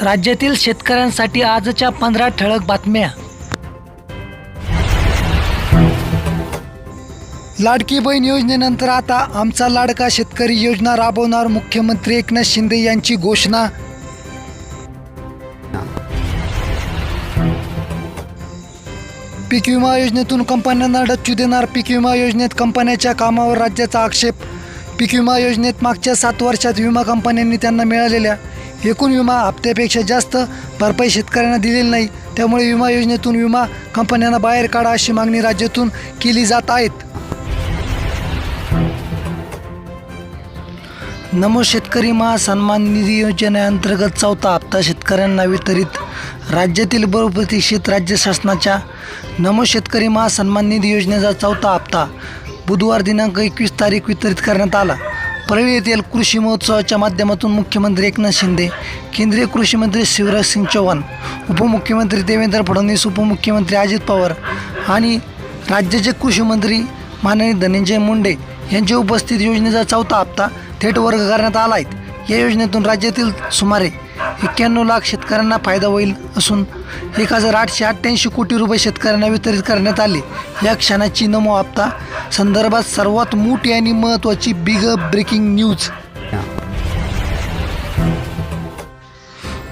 राज्यातील शेतकऱ्यांसाठी आजच्या पंधरा ठळक बातम्या. लाडकी बहीण योजनेनंतर आता आमचा लाडका शेतकरी योजना राबवणार मुख्यमंत्री एकनाथ शिंदे यांची घोषणा. पीक विमा योजनेतून कंपन्यांना डच्चू देणार. पीक विमा योजनेत कंपन्याच्या कामावर राज्याचा आक्षेप. पीक विमा योजनेत मागच्या सात वर्षात विमा कंपन्यांनी त्यांना मिळालेल्या एकूण विमा हप्त्यापेक्षा जास्त भरपाई शेतकऱ्यांना दिलेली नाही. त्यामुळे विमा योजनेतून विमा कंपन्यांना बाहेर काढा अशी मागणी राज्यातून केली जात आहेत. नमो शेतकरी महासन्मान निधी योजनेअंतर्गत चौथा हप्ता शेतकऱ्यांना वितरित. राज्यातील बहुप्रतीक्षित राज्य शासनाच्या नमो शेतकरी महासन्मान निधी योजनेचा चौथा हप्ता बुधवार दिनांक एकवीस तारीख वितरित करण्यात आला. परळी येथील कृषी महोत्सवाच्या माध्यमातून मुख्यमंत्री एकनाथ शिंदे केंद्रीय कृषी मंत्री शिवराज सिंग चौहान उपमुख्यमंत्री देवेंद्र फडणवीस उपमुख्यमंत्री अजित पवार आणि राज्याचे कृषी मंत्री माननीय धनंजय मुंडे यांच्या उपस्थित योजनेचा चौथा हप्ता थेट वर्ग करण्यात आला आहे. या योजनेतून राज्यातील सुमारे एक्क्याण्णव लाख शेतकऱ्यांना फायदा होईल असून एक हजार आठशे अठ्ठ्याऐंशी कोटी रुपये शेतकऱ्यांना वितरित करण्यात आले. या क्षणाची नमो हप्ता संदर्भात सर्वात मोठी आणि महत्त्वाची बिग ब्रेकिंग न्यूज.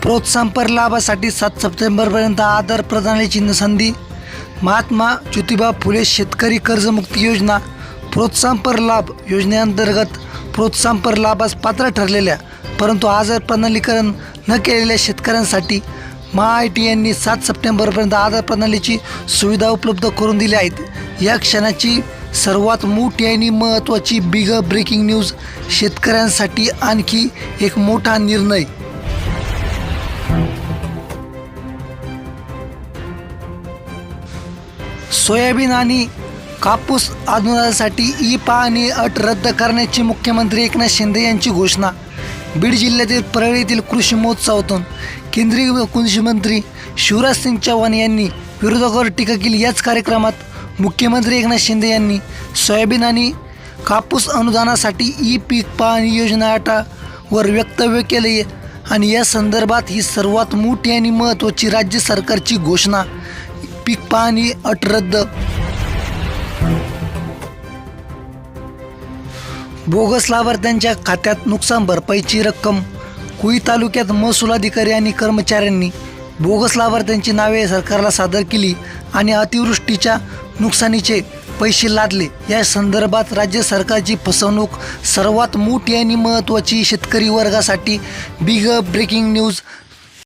प्रोत्साहनपर लाभासाठी सात सप्टेंबरपर्यंत आधार प्रणालीची संधी. महात्मा ज्योतिबा फुले शेतकरी कर्जमुक्ती योजना. प्रोत्साहनपर लाभ योजनेअंतर्गत प्रोत्साहनपर लाभास पात्र ठरलेल्या परंतु आजार प्रणालीकरण न केलेल्या शेतकऱ्यांसाठी महा टी यांनी सात सप्टेंबरपर्यंत आधार प्रणालीची सुविधा उपलब्ध करून दिली आहेत. या क्षणाची सर्वात मोठी आणि महत्त्वाची बिग ब्रेकिंग न्यूज शेतकऱ्यांसाठी आणखी एक मोठा निर्णय. सोयाबीन आणि कापूस आंदोलनासाठी ई पाहणी अट रद्द करण्याची मुख्यमंत्री एकनाथ शिंदे यांची घोषणा. बीड जिल्ह्यातील परळीतील कृषी महोत्सवातून केंद्रीय कृषी मंत्री शिवराज सिंग चौहान यांनी विरोधकावर टीका केली. याच कार्यक्रमात मुख्यमंत्री एकनाथ शिंदे यांनी सोयाबीन आणि कापूस अनुदानासाठी ई पीक पाहणी योजना अटावर वक्तव्य केले आणि या संदर्भात ही सर्वात मोठी आणि महत्त्वाची राज्य सरकारची घोषणा पीक पाहणी अट रद्द. बोगस लाभार्थ्यांच्या खात्यात नुकसान भरपाईची रक्कम कुई तालुक्यात महसूल अधिकारी आणि कर्मचाऱ्यांनी बोगस लाभार्थ्यांची नावे सरकारला सादर केली आणि अतिवृष्टीच्या नुकसानीचे पैसे लादले. या संदर्भात राज्य सरकारची फसवणूक सर्वात मोठी आणि महत्त्वाची शेतकरी वर्गासाठी बिग ब्रेकिंग न्यूज